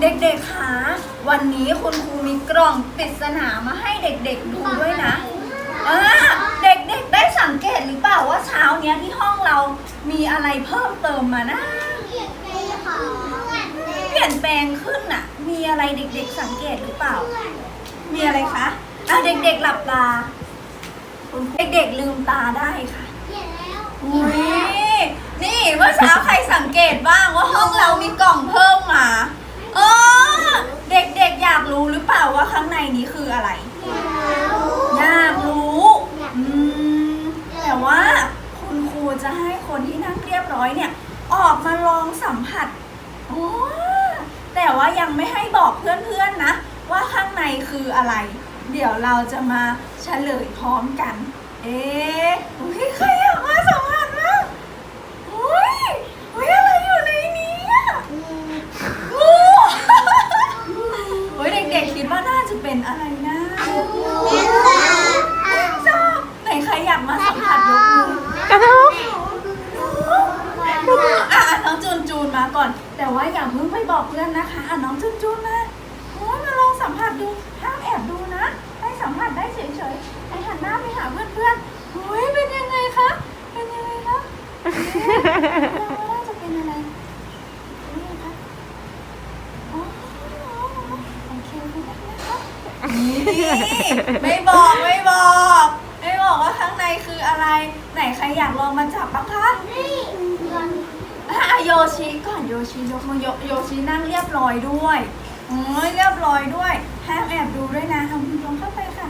ได้ด้วยเด็กๆคะวันนี้คุณครูมีกล่องปริศนามาให้เด็กๆดูด้วยนะอ่าเด็กๆได้สังเกตหรือเปล่าว่าเช้าเนี้ยที่ห้องเรามีอะไรเพิ่มเติมมานะเปลี่ยนแปลงขึ้นน่ะ มีอะไรเด็ก ๆ สังเกตหรือเปล่า มีอะไรคะอะเด็ก ๆ หลับตาคุณครูเด็กๆลืมตาได้ค่ะอุ้ยนี่เมื่อเช้าใครสังเกตบ้างว่าห้องเรามีกล่องเพิ่มมา เออ เด็กๆอยากรู้หรือเปล่าว่าข้างในนี้คืออะไร อยากรู้อืมแต่ว่าคุณครูจะให้คนที่นั่งเรียบร้อยเนี่ย ออกมาลองสัมผัสโอ้แต่ว่ายังไม่ให้บอกเพื่อนๆนะ ว่าข้างในคืออะไร เดี๋ยวเราจะมาเฉลยพร้อมกัน เอ๊ะอุ๊ยใครอยากมาสัมผัสบ้างอุ้ยอุ้ยอะไรอยู่ในนี้อะงูเฮ้ยเด็กๆคิดว่าน่าจะ เป็นอะไรนะจ้าไหนใครอยากมาสัมผัสยกมือกระทบอะอะน้องจูนจูนมาก่อน แต่ว่าอย่าเพิ่งไปบอกเพื่อนนะคะอะน้องจูนจูนมาโอ้ยมาลองสัมผัสดูห้ามแอบดูนะ ให้สัมผัสได้เฉยๆไอหันหน้าไปหาเพื่อนๆโอ้ยเป็นยังไงคะเป็นยังไงคะเอ๊ะเราว่าจะเป็นอะไรเป็นยังไงคะอ๋อโอเคคุณได้นะคะนี่ ไม่บอกไม่บอก ไม่บอกว่าข้างในคืออะไร ไหนใครอยากลองมาจับบ้างคะอะโยชิก่อนโยชิยกมือโยโยชินั่งเรียบร้อยด้วยโอ้ยเรียบร้อยด้วยห้ามแอบดูด้วยนะเอามือลงเข้าไปค่ะ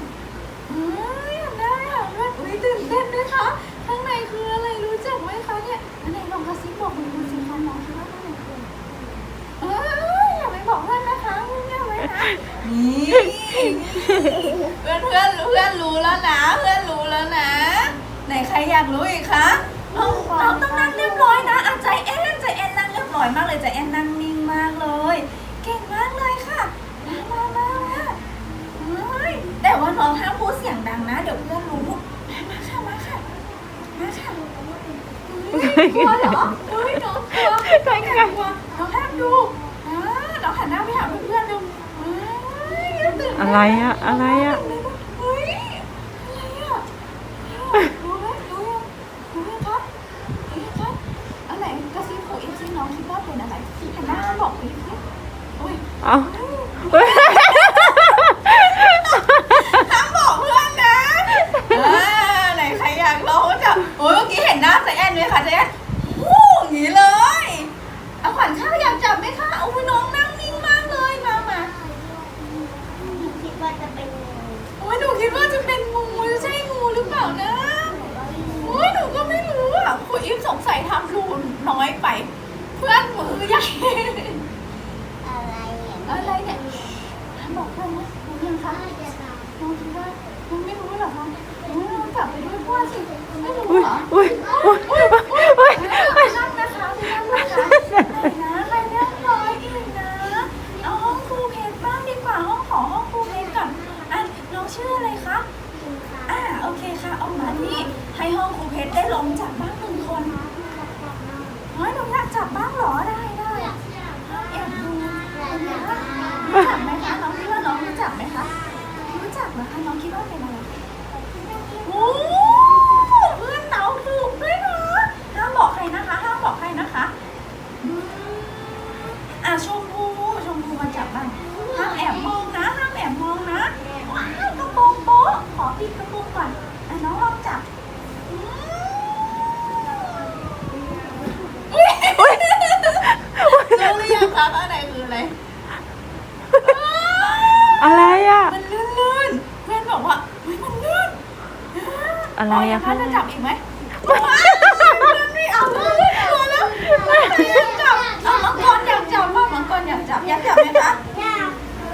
เอ้ยอยากได้อยากได้อุ้ยตื่นเต้นด้วยคะข้างในคืออะไรรู้จักไหมคะเนี่ยอันไหนลองกระซิบบอกคุณครูสิคะน้องคิดว่าข้างในคืออะไรเอ้ยอย่าไป บอกเพื่อนนะคะเงียบๆไว้นะนี่เพื่อนเพื่อนเพื่อนรู้แล้วนะ เพื่อนรู้แล้วนะ ไหนใครอยากรู้อีกคะน้องต้องนั่งเรียบร้อยนะอาใจแอนใจแอนนั่งเรียบร้อยมากเลยใจแอนนั่งนิ่งมากเลย เก่งมากเลยค่ะมามามามาเฮ้ยแต่ว่าน้องห้ามพูดเสียงดังนะ เดี๋ยวเพื่อนรู้มาค่ะมาค่ะมาค่ะเฮ้ยกลัวเหรอเฮ้ยน้องกลัวน้องกลัวน้องห้ามดูอ่าน้อง หันหน้าไปหาเพื่อนๆดูเฮ้ยอย่าตื่นเต้นอะไรอะอะไรอะ เฮ้ยอะไรอะรู้ไหมรู้ยังรู้ยังครับรู้ยังครับอันไหนกระซิบหูอีกซิน้องคิดว่าเป็นอะไรหันหน้ามาบอกอีกซิโอ้ย เอาเฮ้ย ห้ามบอกเพื่อนนะอ่าไหนใครอยากลองว่าจะโอ้ยเมื่อกี้เห็นหน้าใจแอนไหมคะใจแอนโอ้อย่างนี้เลยเอาขวัญข้าวอยากจับไหมคะโอ้ยน้องนั่งนิ่งมากเลยมามาโอ้ยหนูคิดว่าจะเป็นงูจะใช่งูหรือเปล่านะ โอ้ยหนูก็ไม่รู้อะครูอิฟสงสัยทำรูน้อยไป เพื่อนมือใหญ่ อะไรเนี่ยบอกเพื่อนนะรู้ยังคะน้องคิดว่าน้องไม่รู้เหรอคะโอ้ยน้องกลับไปด้วยพ่อสิไม่รู้ อุ้ย เหรอ อุ้ยอุ้ยอุ้ยอุ้ย ไปนั่งนะคะไปนั่งนะคะไหนนะใครนั่งรออีกนะ เอาห้องครูเพชรบ้างดีกว่าห้องขอห้องครูเพชรก่อนอะน้อง ชื่ออะไรคะอ่าโอเคค่ะเอามาที่ให้ห้องครูเพชรได้ลงจับบ้างหนึ่งคนเฮ้ยหนูอยากจับบ้างเหรอได้ได้ห้ามแอบดูรู้จักไหมคะน้องคิดว่าน้องรู้จักไหมคะรู้จักเหรอคะน้องคิดว่าเป็นอะไรโอ้เพื่อนเต๋าถูกด้วยเหรอห้ามบอกใครนะคะห้ามบอกใครนะคะอืมอะชมพูชมพูมาจับบ้างห้ามแอบมองนะห้ามแอบมองนะว้าวกระโปรงโป๊ะขอปิดกระโปรงก่อนอะน้องลองจับอืมอุ๊ยรู้หรือยัง คะข้างในคืออะไร อะไรอะมันลื่นๆเพื่อนบอกว่าเฮ้ยมันลื่นอะไรอะ เาย่างนั้นจะจับอีกไหมว้าวมันไม่เอาแล้วไม่เอาแล้วไม่อยากจับเอามังกรอยากจับว่ามังกรอยากจับอยากจับไหมคะ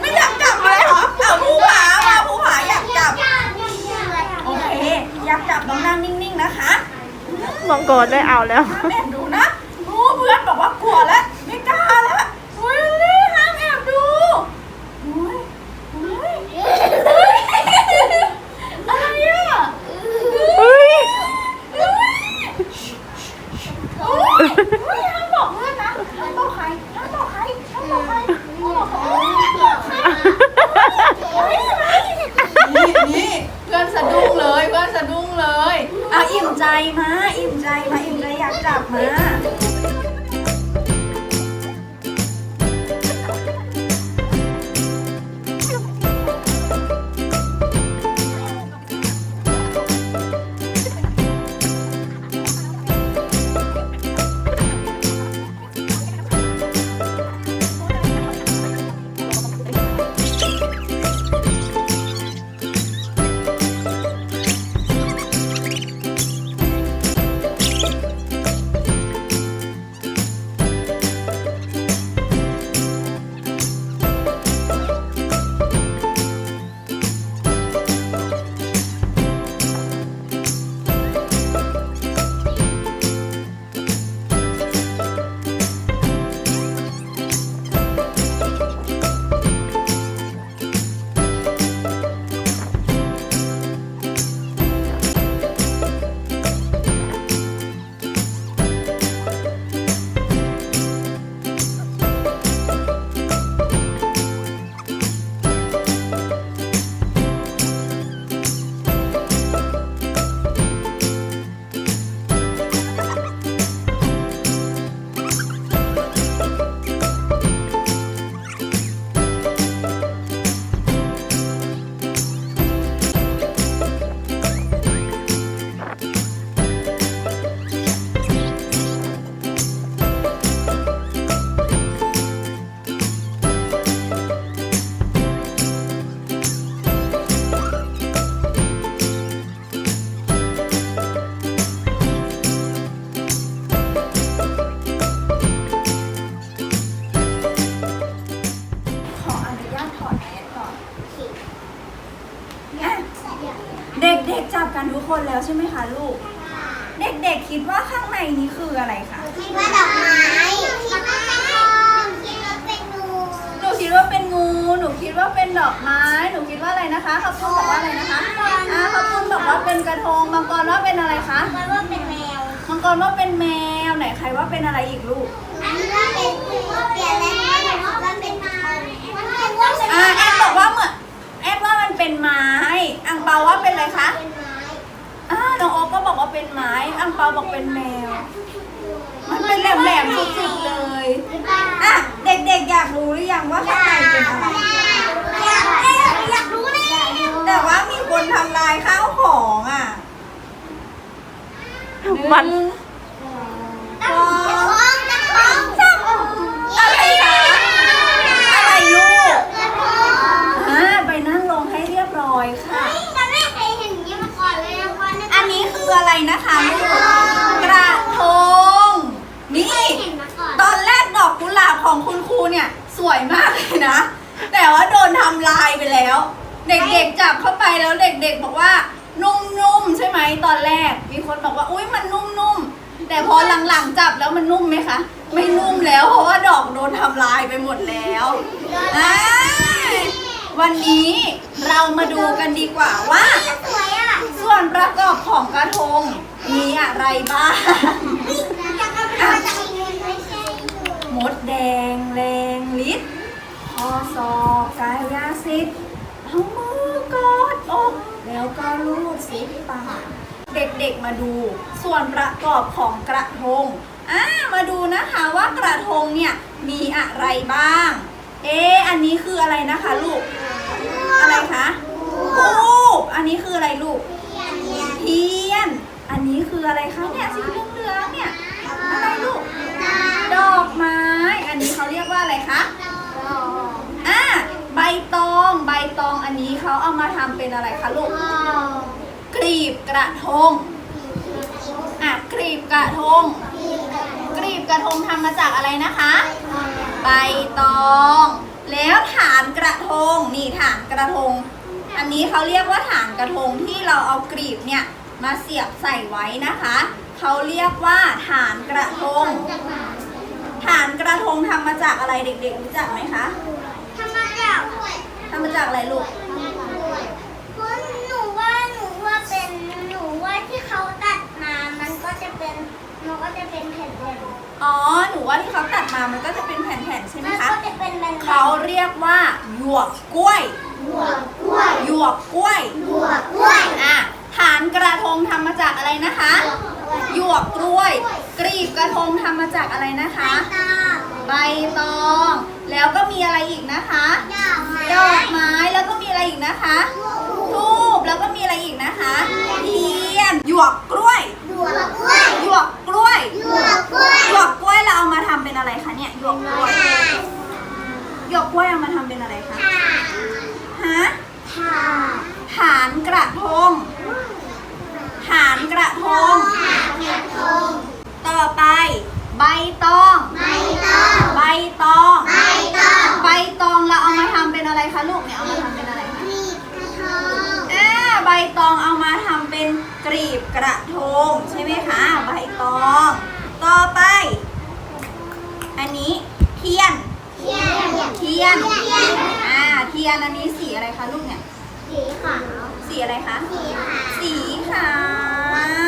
ไม่อยากจับเลยเหรอเอาผู้ผามาผู้ผาอยากจับ โอเค อยากจับต้องนั่งนิ่งๆนะคะ มังกรได้เอาแล้วห้ามแอบดูนะโอ้เพื่อนบอกว่ากลัวแล้วไม่กล้าแล้ว ใจมา อิ่มใจมา อิ่มใจอยากจับมา ใช่ไหมคะลูก เด็กๆคิดว่าข้างในนี้คืออะไรคะคิดว่าดอกไม้คิดว่าเป็นทองคิดว่าเป็นงูหนูคิดว่าเป็นงูหนูคิดว่าเป็นดอกไม้หนูคิดว่าอะไรนะคะข้าวปุ้นบอกว่าอะไรนะคะอ่าข้าวปุ้นบอกว่าเป็นกระทงมังกรว่าเป็นอะไรคะคิดว่าเป็นแมวมังกรว่าเป็นแมวไหนใครว่าเป็นอะไรอีกลูกอันนี้ว่าเป็นเปลี่ยนแล้วว่าเป็นไม้มันเป็นว่าเป็นอ่าแอดบอกว่าเหมือนแอดว่ามันเป็นไม้อังเปาว่าเป็นอะไรคะเป็ น้องโอ๊คก็บอกว่าเป็นไม้อังเปาบอกเป็นแมว มันเป็นแหลมๆสุดๆเลยอะเด็กๆอยากรู้หรือยังว่าข้างในเป็นอะไรอยากเอ๊อยากรู้เลยแต่ว่ามีคนทำลายข้าวของอะ มันทองตะทอง อะไรคะ อะไรลูก ตะทอง อ่าไปนั่งลงให้เรียบร้อยค่ะ มันไม่เคยเห็นอย่างนี้มาก่อนเลยนะพ่อ อันนี้คืออะไร นะคะลูกกระทงนี่ตอนแรกดอกกุหลาบของคุณครูเนี่ยสวยมากเลยนะ แต่ว่าโดนทำลายไปแล้ว เด็กๆจับเข้าไปแล้วเด็ก ๆ บอกว่านุ่มๆใช่ไหมตอนแรก มีคนบอกว่าอุ้ยมันนุ่มๆแต่พอหลังๆจับแล้วมันนุ่มไหมคะไม่นุ่มแล้วเพราะว่าดอกโดนทำลายไปหมดแล้วอ่า วันนี้เรามาดูกันดีกว่าว่า สวยอะส่วนประกอบของกระทงมีอะไรบ้างอยากเอาไปทำจากเงินไม่ใช่มดแดงแรงลิดพอศอกกายาสิทธิ์เอามือกอดอกแล้วก็ลูดซิปปากเด็กๆมาดู ส่วนประกอบของกระทงอ่ามาดูนะคะว่ากระทงเนี่ยมีอะไรบ้าง เอ๊ะอันนี้คืออะไรนะคะลูก อะไรคะทูบอันนี้คืออะไรลูกเทียน อันนี้คืออะไรคะเนี่ยสีเหลืองๆเนี่ย อะไรลูก ดอกไม้ อันนี้เขาเรียกว่าอะไรคะอ่าใบตอง ใบตองอันนี้เขาเอามาทำเป็นอะไรคะลูก กรีบกระทงอะกรีบกระทง กรีบกระทงทำมาจากอะไรนะคะ ใบตอง แล้วฐานกระทงนี่ฐานกระทง อันนี้เขาเรียกว่าฐานกระทงที่เราเอากรีบเนี่ยมาเสียบใส่ไว้นะคะเขาเรียกว่าฐานกระทง ฐานกระทงทำมาจากอะไรเด็กๆรู้จักไหมคะทำมาจากทำมาจากอะไรลูกคุณหนูว่าหนูว่าเป็นหนูว่าที่เขาตัดมามันก็จะเป็น มันก็จะเป็นแผ่นๆอ๋อ หนูว่าที่เขาตัดมามันก็จะเป็นแผ่นๆใช่ไหมมันคะ ก็จะเป็นแผ่นๆเขาเรียกว่าหยวกกล้วย หัวกล้วยหยวกกล้วย หัวกล้วยอะฐานกระทงทำมาจากอะไรนะคะ หยวกกล้วย กรีบกระทงทำมาจากอะไรนะคะ ตาใบตอง แล้วก็มีอะไรอีกนะคะ ดอกไม้ดอกไม้แล้วก็มีอะไรอีกนะคะทูบแล้วก็มีอะไรอีกนะคะเทียนหยวกกล้วย หัวกล้วย หยวก กล้วยหัวกล้วยหยวกกล้วยเราเอามาทำเป็นอะไรคะเนี่ยหยวกกล้วยหยวกกล้วยเอามาทำเป็นอะไรคะฮะถาฐานกระทงฐานกระทงกระทง ต่อไป ใบตองใบตองใบตองใบตองใบตองเราเอามาทำเป็นอะไรคะลูกเนี่ยเอามาทำเป็นอะไรคะกรีบกระทง อ่าใบตองเอามาทำเป็น กรีบกระทงใช่ไหมคะใบตอง ต่อไป อันนี้เทียนเทียน เทียนเทียนอ่าเทียนอันนี้สีอะไรคะลูกเนี่ย สีขาว สีอะไรคะ สีขาว สีขา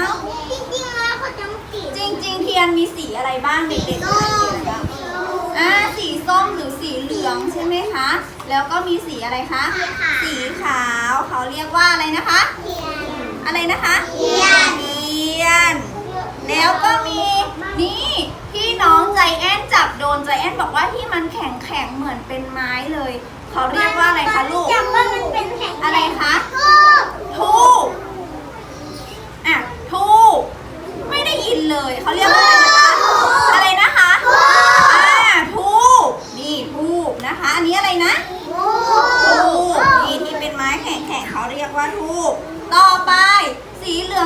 ว จริงๆแล้วเขาจะไม่สีจริง ๆ เทียนมีสีอะไรบ้างเด็กๆรู้ไหมสีอะไรบ้างอ่าสีส้มหรือสีเหลืองใช่ไหมคะ แล้วก็มีสีอะไรคะ สีขาว เขาเรียกว่าอะไรนะคะ เทียน อะไรนะคะเทียนเทียน แล้วก็มีนี่ที่น้องใจแอนจับโดนใจแอนบอกว่าที่มันแข็งแข็งๆเหมือนเป็นไม้เลย เขาเรียกว่าอะไรคะลูกจำว่ามันเป็นแข็งอะไรคะทูบทูบอะทูบไม่ได้ยินเลยเขาเรียกว่า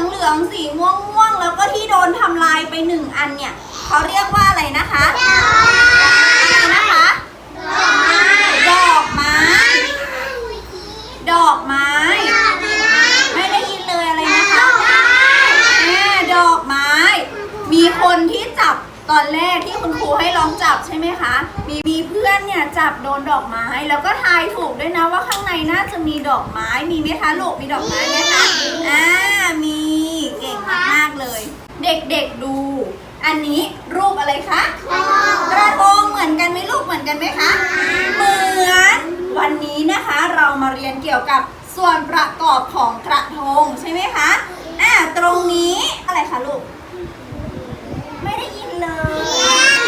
องเหลืองสีม่วงม่วงแล้วก็ที่โดนทำลายไปหนึ่งอันเนี่ยเขาเรียกว่าอะไรนะคะอะไรนะคะ ดอกไม้ ดอกไม้ ไม่ได้ยินเลยอะไรนะคะแม่ดอกไม้ มีคนที่จับตอนแรกที่คุณครูให้ลองจับใช่ไหมคะ อนเนี่ยจับโดนดอกไม้แล้วก็ทายถูกด้วยนะว่าข้างในน่าจะมีดอกไม้ มีไหมคะลูกมีดอกไม้ไหมคะอ่ามีเก่งมากๆเลย เด็กๆดู อันนี้รูปอะไรคะกระทงเหมือนกันไหมลูกเหมือนกันไหมคะเหมือนวันนี้นะคะเรามาเรียนเกี่ยวกับส่วนประกอบของกระทงใช่ไหมคะอ่าตรงนี้อะไรคะลูก ไม่ได้ยินเลย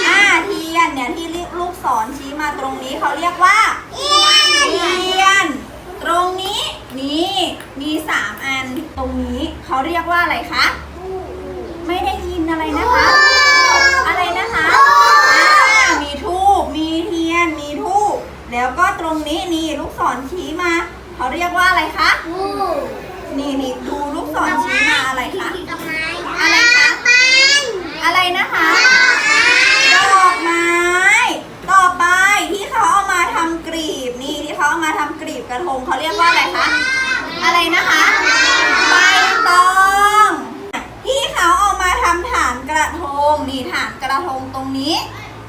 อ่าเทียนเนี่ยที่ลูกศรชี้มา ตรงนี้เขาเรียกว่าเทียน ตรงนี้นี่มีสามอัน ตรงนี้เขาเรียกว่าอะไรคะ ไม่ได้ยินอะไรนะคะ อะไรนะคะอ่ามีทูบมีเทียน มีทูบแล้วก็ตรงนี้นี่ลูกศรชี้มาเขาเรียกว่าอะไรคะ นี่นี่ดูลูกศรชี้มาอะไรคะอะไรคะ อะไรนะคะ ดอกไม้ ต่อไปที่เขาเอามาทำกรีบนี่ที่เขาเอามาทำ กรีบกระทงเขาเรียกว่าอะไรคะ อะไรนะคะใบตองที่เขาเอามาทำฐานกระทงนี่ฐานกระทงตรงนี้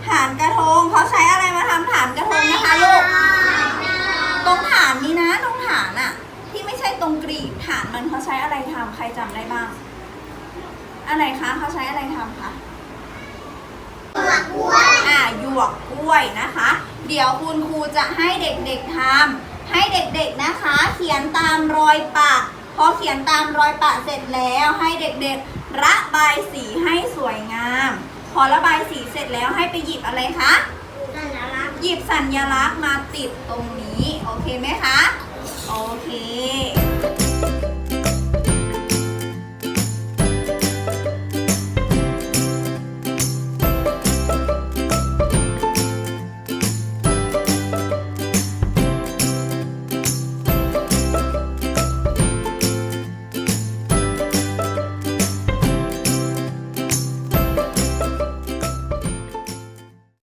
ฐานกระทงเขาใช้อะไรมาทำฐานกระทงนะคะลูกตรงฐานนี้นะตรงฐานอะที่ไม่ใช่ตรงกรีบฐานมันเขาใช้อะไรทำใครจำได้บ้าง อะไรคะเขาใช้อะไรทำคะอ่าหยวกกล้วยนะคะ เดี๋ยวคุณครูจะให้เด็กๆทำ ให้เด็กๆนะคะ เขียนตามรอยปะพอเขียนตามรอยปะเสร็จแล้วให้เด็กๆระบายสีให้สวยงาม พอระบายสีเสร็จแล้วให้ไปหยิบอะไรคะหยิบสัญลักษณ์มาติดตรงนี้ โอเคไหมคะ